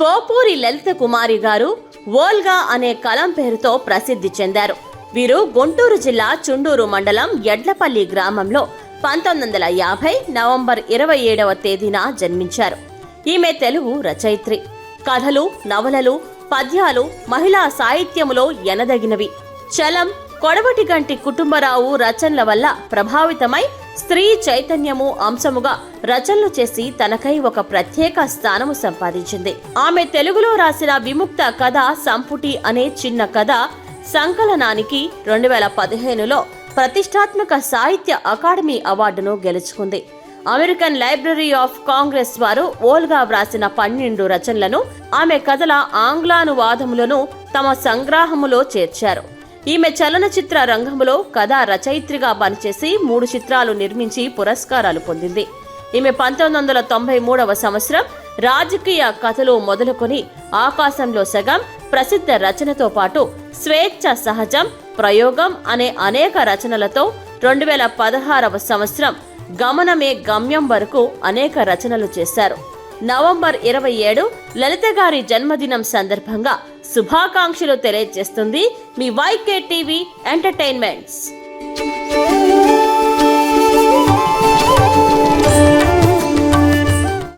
పోపూరి లలిత కుమారి గారు వోల్గా అనే కలం పేరుతో ప్రసిద్ధి చెందారు. వీరు గుంటూరు జిల్లా చుండూరు మండలం ఎడ్లపల్లి గ్రామంలో పంతొమ్మిది వందల యాభై నవంబర్ ఇరవై ఏడవ తేదీన జన్మించారు. ఈమె తెలుగు రచయిత్రి. కథలు నవలలు పద్యాలు మహిళా సాహిత్యములో ఎనదగినవి. చలం కొడవటి గంటి కుటుంబరావు రచనల వల్ల ప్రభావితమై స్త్రీ చైతన్యము అంశముగా రచనలు చేసి తనకై ఒక ప్రత్యేక స్థానము సంపాదించింది. ఆమె తెలుగులో రాసిన విముక్త కథ సంపుటి అనే చిన్న కథ సంకలనానికి రెండు వేల పదిహేనులో ప్రతిష్టాత్మక సాహిత్య అకాడమీ అవార్డును గెలుచుకుంది. అమెరికన్ లైబ్రరీ ఆఫ్ కాంగ్రెస్ వారు ఓల్గా వ్రాసిన పన్నెండు రచనలను ఆమె కథల ఆంగ్లానువాదములను తమ సంగ్రహములో చేర్చారు. ఈమె చలనచిత్ర రంగంలో కథా రచయిత్రిగా పనిచేసి మూడు చిత్రాలు నిర్మించి పురస్కారాలు పొందింది. ఈమె పంతొమ్మిది వందల తొంభై మూడవ సంవత్సరం రాజకీయ కథలు మొదలుకొని ఆకాశంలో సగం ప్రసిద్ధ రచనతో పాటు స్వేచ్ఛ సహజం ప్రయోగం అనే అనేక రచనలతో రెండు వేల పదహారవ సంవత్సరం గమనమే గమ్యం వరకు అనేక రచనలు చేశారు. నవంబర్ ఇరవై ఏడు లలిత గారి జన్మదినం సందర్భంగా శుభాకాంక్షలు తెలియజేస్తుంది మీ వైకే టీవీ ఎంటర్టైన్మెంట్స్.